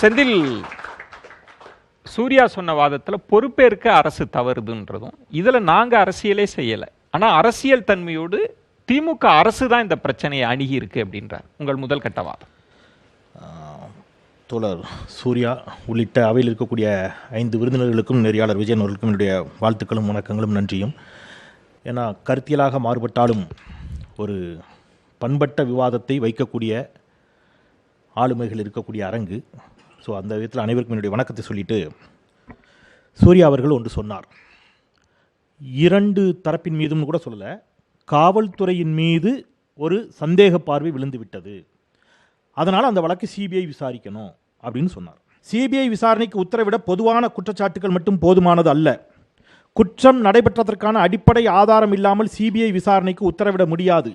செந்தில் சூர்யா சொன்ன வாதத்தில் பொறுப்பேற்க அரசு தவறுதுன்றதும் இதில் நாங்கள் அரசியலே செய்யலை. ஆனால் அரசியல் தன்மையோடு திமுக அரசு தான் இந்த பிரச்சனையை அணுகி இருக்கு அப்படின்றார். உங்கள் முதல் கட்ட வாதம். தோழர் சூர்யா உள்ளிட்ட அவையில் இருக்கக்கூடிய ஐந்து விருந்தினர்களுக்கும் நெறியாளர் விஜயன் அவர்களுக்கும் என்னுடைய வாழ்த்துக்களும் வணக்கங்களும் நன்றியும். ஏன்னா கருத்தியலாக மாறுபட்டாலும் ஒரு பண்பட்ட விவாதத்தை வைக்கக்கூடிய ஆளுமைகள் இருக்கக்கூடிய அரங்கு. ஸோ அந்த விதத்தில் அனைவருக்கும் என்னுடைய வணக்கத்தை சொல்லிவிட்டு சூர்யா அவர்கள் ஒன்று சொன்னார். இரண்டு தரப்பின் மீதும் கூட சொல்லலை காவல்துறையின் மீது ஒரு சந்தேக பார்வை விழுந்து விட்டது. அதனால் அந்த வழக்கு சிபிஐ விசாரிக்கணும் அப்படின்னு சொன்னார். சிபிஐ விசாரணைக்கு உத்தரவிட பொதுவான குற்றச்சாட்டுகள் மட்டும் போதுமானது அல்ல. குற்றம் நடைபெற்றதற்கான அடிப்படை ஆதாரம் இல்லாமல் சிபிஐ விசாரணைக்கு உத்தரவிட முடியாது.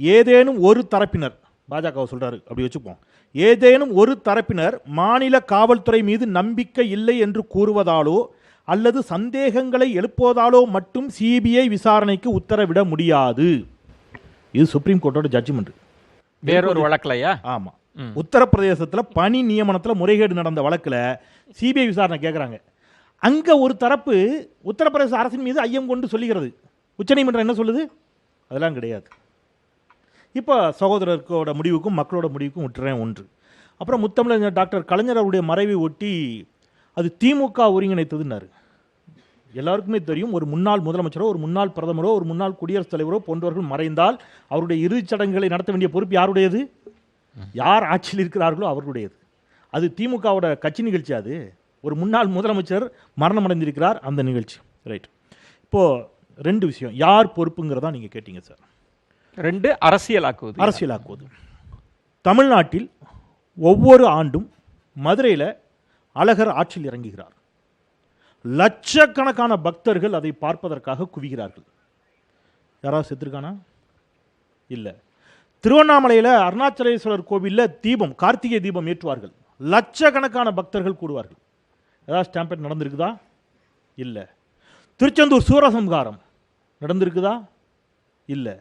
ஏதேனும் ஒரு தரப்பினர் பாஜக சொல்றாரு அப்படி வச்சுப்போம். ஏதேனும் ஒரு தரப்பினர் மாநில காவல்துறை மீது நம்பிக்கை இல்லை என்று கூறுவதாலோ அல்லது சந்தேகங்களை எழுப்புவதாலோ மட்டும் சிபிஐ விசாரணைக்கு உத்தரவிட முடியாது. இது சுப்ரீம் கோர்ட்டோட ஜட்ஜ்மெண்ட் வேறொரு வழக்கலையா? ஆமா. உத்தரப்பிரதேசத்துல பணி நியமனத்துல முறைகேடு நடந்த வழக்குல சிபிஐ விசாரணை கேட்குறாங்க அங்க ஒரு தரப்பு உத்தரப்பிரதேச அரசின் மீது ஐயம் கொண்டு சொல்லுகிறது. உச்சநீதிமன்றம் என்ன சொல்லுது? அதெல்லாம் கிடையாது. இப்போ சகோதரர்களோட முடிவுக்கும் மக்களோட முடிவுக்கும் விட்டுறேன் ஒன்று. அப்புறம் முத்தமிழர் டாக்டர் கலைஞர் அவருடைய மறைவை ஒட்டி அது திமுக ஒருங்கிணைத்ததுன்னாரு. எல்லாருக்குமே தெரியும் ஒரு முன்னாள் முதலமைச்சரோ ஒரு முன்னாள் பிரதமரோ ஒரு முன்னாள் குடியரசுத் தலைவரோ போன்றவர்கள் மறைந்தால் அவருடைய இறுதிச் சடங்குகளை நடத்த வேண்டிய பொறுப்பு யாருடையது? யார் ஆட்சியில் இருக்கிறார்களோ அவர்களுடையது. அது திமுகவோட கட்சி நிகழ்ச்சி அது. ஒரு முன்னாள் முதலமைச்சர் மரணம் அடைந்திருக்கிறார் அந்த நிகழ்ச்சி. ரைட். இப்போது ரெண்டு விஷயம். யார் பொறுப்புங்கிறதா நீங்கள் கேட்டீங்க சார்? ரெண்டு அரசியலாக்குவது. அரசியலாக்குவது. தமிழ்நாட்டில் ஒவ்வொரு ஆண்டும் மதுரையில் அழகர் ஆற்றில் இறங்குகிறார். லட்சக்கணக்கான பக்தர்கள் அதை பார்ப்பதற்காக குவிகிறார்கள். யாராவது செத்துருக்கானா? இல்லை. திருவண்ணாமலையில் அருணாச்சலேஸ்வரர் கோவிலில் தீபம் கார்த்திகை தீபம் ஏற்றுவார்கள். லட்சக்கணக்கான பக்தர்கள் கூடுவார்கள். ஏதாவது ஸ்டாம்பேட் நடந்திருக்குதா? இல்லை. திருச்செந்தூர் சூரசம்காரம் நடந்திருக்குதா? இல்லை.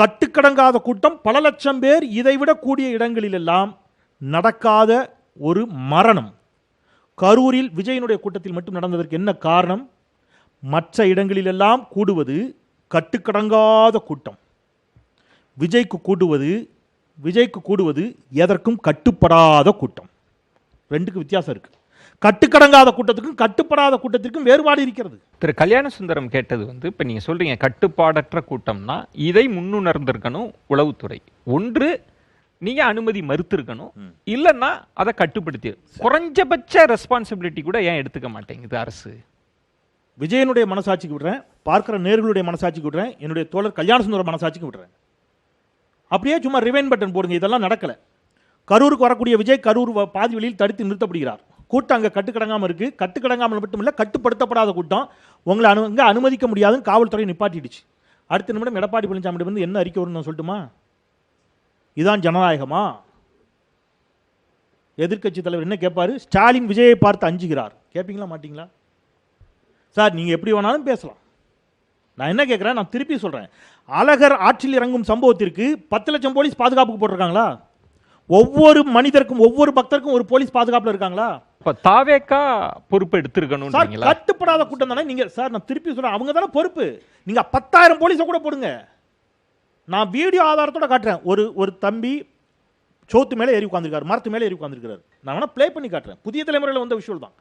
கட்டுக்கடங்காத கூட்டம். பல லட்சம் பேர் இதைவிட கூடிய இடங்களிலெல்லாம் நடக்காத ஒரு மரணம். கரூரில் விஜயனுடைய கூட்டத்தில் மட்டும் நடந்ததற்கு என்ன காரணம்? மற்ற இடங்களிலெல்லாம் கூடுவது கட்டுக்கடங்காத கூட்டம். விஜய்க்கு கூடுவது விஜய்க்கு கூடுவது எதற்கும் கட்டுப்படாத கூட்டம். ரெண்டுக்கு வித்தியாசம் இருக்குது கட்டுக்கடங்காத கூட்டத்துக்கும் கட்டுப்படாத கூட்டத்திற்கும் வேறுபாடு இருக்கிறது. திரு கல்யாண சுந்தரம் கேட்டது வந்து இப்ப நீங்க சொல்றீங்க கட்டுப்பாடற்ற கூட்டம்னா இதை முன்னுணர்ந்திருக்கணும் உளவுத்துறை. ஒன்று நீங்க அனுமதி மறுத்திருக்கணும். இல்லைன்னா அதை கட்டுப்படுத்தி குறைஞ்சபட்ச ரெஸ்பான்சிபிலிட்டி கூட ஏன் எடுத்துக்க மாட்டேங்குது அரசு? விஜயனுடைய மனசாட்சிக்கு விடுறேன் பார்க்கிற நேர்களுடைய மனசாட்சிக்கு விடுறேன் என்னுடைய தோழர் கல்யாண சுந்தர மனசாட்சிக்கு விடுறேன். அப்படியே சும்மா ரிவைன் பட்டன் போடுங்க இதெல்லாம் நடக்கல. கரூருக்கு வரக்கூடிய விஜய் கரூர் வ- பாதி வழியில் தடுத்து நிறுத்தப்படுகிறார். கூட்டம் அங்கே கட்டுக்கடங்காமல் இருக்கு. கட்டுக்கடங்காமல் மட்டும் இல்லை கட்டுப்படுத்தப்படாத கூட்டம். உங்களை அனு இங்கே அனுமதிக்க முடியாதுன்னு காவல்துறை நிப்பாட்டிடுச்சு. அடுத்த நிமிடம் எடப்பாடி பழனிசாமி வந்து என்ன அறிக்கை வரும்னு நான் சொல்லட்டுமா? இதான் ஜனநாயகமா? எதிர்க்கட்சி தலைவர் என்ன கேட்பாரு ஸ்டாலின் விஜயை பார்த்து அஞ்சுகிறார். கேட்பீங்களா மாட்டீங்களா? சார் நீங்கள் எப்படி வேணாலும் பேசலாம். நான் என்ன கேட்குறேன் நான் திருப்பி சொல்கிறேன் அழகர் ஆற்றில் இறங்கும் சம்பவத்திற்கு பத்து லட்சம் போலீஸ் பாதுகாப்புக்கு போட்டிருக்காங்களா? ஒவ்வொரு மனிதருக்கும் ஒவ்வொரு பக்தருக்கும் ஒரு போலீஸ் பாதுகாப்பில் இருக்காங்களா? தாவேக்கா பொறுப்பு சார் எடுத்திருக்கணும்ன்றீங்களா கட்டுப்படாத கூட்டம் தானே? நீங்க சார் நான் திருப்பி சொல்றேன். அவங்க தானே பொறுப்பு. நீங்க பத்தாயிரம் போலீஸை கூட போடுங்க. நான் வீடியோ ஆதாரத்தோட காட்டுறேன். ஒரு ஒரு தம்பி சோத்து மேலே ஏறி உட்காந்துருக்காரு மரத்து மேலே ஏறி உட்காந்துருக்காரு நான் வேணா ப்ளே பண்ணி காட்டுறேன். புதிய தலைமுறையில் வந்த விஷயம் தான்.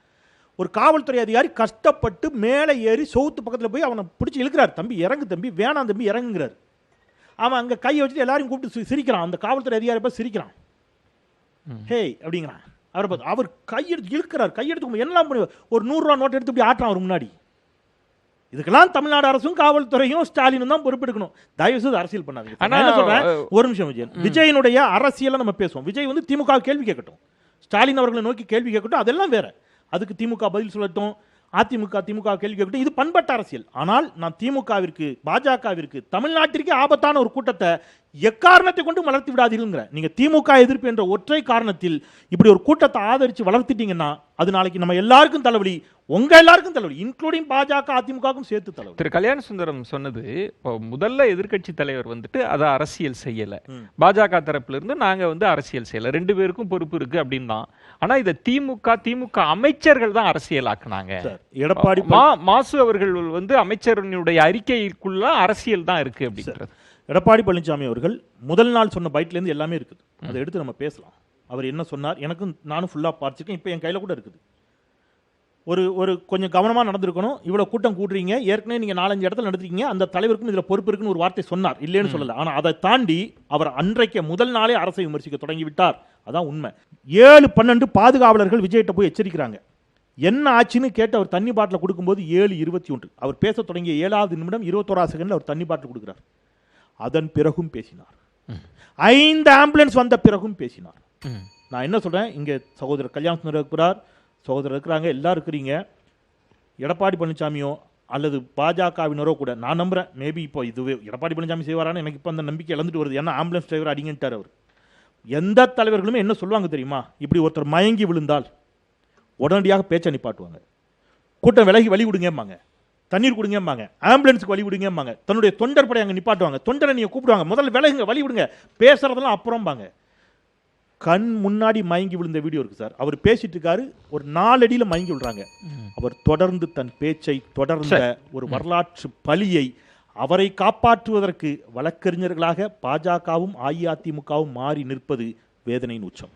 ஒரு காவல்துறை அதிகாரி கஷ்டப்பட்டு மேலே ஏறி சோத்து பக்கத்தில் போய் அவனை பிடிச்சி இழுக்கிறார். தம்பி இறங்கு தம்பி. வேணாம் தம்பி இறங்குங்கிறார். அவன் அங்கே கையை வச்சுட்டு எல்லாரையும் கூப்பிட்டு சிரிக்கிறான். அந்த காவல்துறை அதிகாரி பார்த்து சிரிக்கிறான். ஹேய் அப்படிங்கிறான் அவரை பார்த்து அவர் கையெடுத்து இழுக்கிறார் கையெடுத்து என்னலாம் பண்ணி ஒரு நூறுரூவா நோட் எடுத்து இப்படி ஆட்டுறான் அவர் முன்னாடி. இதுக்கெல்லாம் தமிழ்நாடு அரசும் காவல்துறையும் ஸ்டாலினும் தான் பொறுப்பெடுக்கணும். தயவு செய்து அரசியல் பண்ணாதீங்க. என்ன சொல்றேன்? அஹ், ஒரு நிமிஷம் விஜயன். விஜயனுடைய அரசியலை நம்ம பேசுவோம். விஜய் வந்து திமுக கேள்வி கேட்கட்டும். ஸ்டாலின் அவர்களை நோக்கி கேள்வி கேட்கட்டும். அதெல்லாம் வேற. அதுக்கு திமுக பதில் சொல்லட்டும். அதிமுக திமுக கேள்வி கேட்கட்டும். இது பண்பட்ட அரசியல். ஆனால் நான் திமுகவிற்கு பாஜகவிற்கு தமிழ்நாட்டிற்கே ஆபத்தான ஒரு கூட்டத்தை எக்காரணத்தை கொண்டு வளர்த்து விடாதீர்கள்ங்கிற. நீங்க திமுக எதிர்ப்பு என்ற ஒற்றை காரணத்தில் இப்படி ஒரு கூட்டத்தை ஆதரிச்சு வளர்த்துட்டீங்கன்னா அது நாளைக்கு நம்ம எல்லாருக்கும் தலைவலி உங்க எல்லாருக்கும் தலைவலி இன்க்ளூடிங் பாஜக அதிமுகவுக்கும் சேர்த்து தலைவலி. திரு கல்யாண சுந்தரம் சொன்னது இப்போ முதல்ல எதிர்க்கட்சி தலைவர் வந்துட்டு அதை அரசியல் செய்யல. பாஜக தரப்புல இருந்து நாங்க வந்து அரசியல் செய்யல. ரெண்டு பேருக்கும் பொறுப்பு இருக்கு அப்படின்னு தான். ஆனா இதை திமுக திமுக அமைச்சர்கள் தான் அரசியலாக்குனாங்க. எடப்பாடி மா மாசு அவர்கள் வந்து அமைச்சரினுடைய அறிக்கைக்குள்ள அரசியல் தான் இருக்கு அப்படின்றது. எடப்பாடி பழனிசாமி அவர்கள் முதல் நாள் சொன்ன பைட்லேருந்து எல்லாமே இருக்குது. அதை எடுத்து நம்ம பேசலாம். அவர் என்ன சொன்னார்? எனக்கும் நானும் ஃபுல்லாக பார்த்துருக்கேன். இப்போ என் கையில் கூட இருக்குது. ஒரு ஒரு கொஞ்சம் கவனமாக நடந்திருக்கணும். இவ்வளோ கூட்டம் கூட்டுறீங்க. ஏற்கனவே நீங்கள் நாலஞ்சு இடத்துல நடத்திருக்கீங்க அந்த தலைவருக்கும் இதில் பொறுப்பு இருக்குன்னு ஒரு வார்த்தை சொன்னார். இல்லைன்னு சொல்லல. ஆனால் அதை தாண்டி அவர் அன்றைக்கு முதல் நாளே அரசை விமர்சிக்க தொடங்கி விட்டார் அதான் உண்மை. ஏழு பன்னெண்டு பாதுகாவலர்கள் விஜய்கிட்ட போய் எச்சரிக்கிறாங்க. என்ன ஆச்சுன்னு கேட்டு அவர் தண்ணி பாட்டில் கொடுக்கும்போது ஏழு இருபத்தி ஒன்று. அவர் பேச தொடங்கிய ஏழாவது நிமிடம் இருபத்தோராது செகண்டில் அவர் தண்ணி பாட்டில் கொடுக்குறார். அதன் பிறகும் பேசினார். ஐந்து ஆம்புலன்ஸ் வந்த பிறகும் பேசினார். நான் என்ன சொல்றேன்? இங்க சகோதரர் கல்யாண இருக்கிறார். சகோதரர் இருக்கிறாங்க எல்லாரும் இருக்கிறீங்க. எடப்பாடி பழனிசாமியோ அல்லது பாஜகவினரோ கூட நான் நம்புறேன். மேபி இப்போ இதுவே எடப்பாடி பழனிசாமி செய்வாரான்னு எனக்கு இப்போ அந்த நம்பிக்கை இழந்துட்டு வருது. ஏன்னா ஆம்புலன்ஸ் டிரைவர் அடிங்கன்ட்டார் அவர். எந்த தலைவர்களுமே என்ன சொல்லுவாங்க தெரியுமா? இப்படி ஒருத்தர் மயங்கி விழுந்தால் உடனடியாக பேச்சை நிப்பாட்டுவாங்க கூட்டம் விலகி வழி விடுங்கம்பாங்க. தண்ணீர் கொடுங்கம்பாங்க. ஆம்புலன்ஸுக்கு வழி விடுங்கம்பாங்க. தன்னுடைய தொண்டர் படை அங்கே நிப்பாட்டுவாங்க. தொண்டரை நீங்கள் கூப்பிடுவாங்க. முதல்ல விலகுங்க வழி விடுங்க. பேசுறதெல்லாம் அப்புறம்பாங்க. கண் முன்னாடி மயங்கி விழுந்த வீடியோ இருக்கு சார். அவர் பேசிட்டு இருக்காரு. ஒரு நாலடியில் மயங்கி விழுறாங்க. அவர் தொடர்ந்து தன் பேச்சை தொடர்ந்த ஒரு வரலாற்று பலியை அவரை காப்பாற்றுவதற்கு வழக்கறிஞர்களாக பாஜகவும் அஇஅதிமுகவும் மாறி நிற்பது வேதனையின் உச்சம்.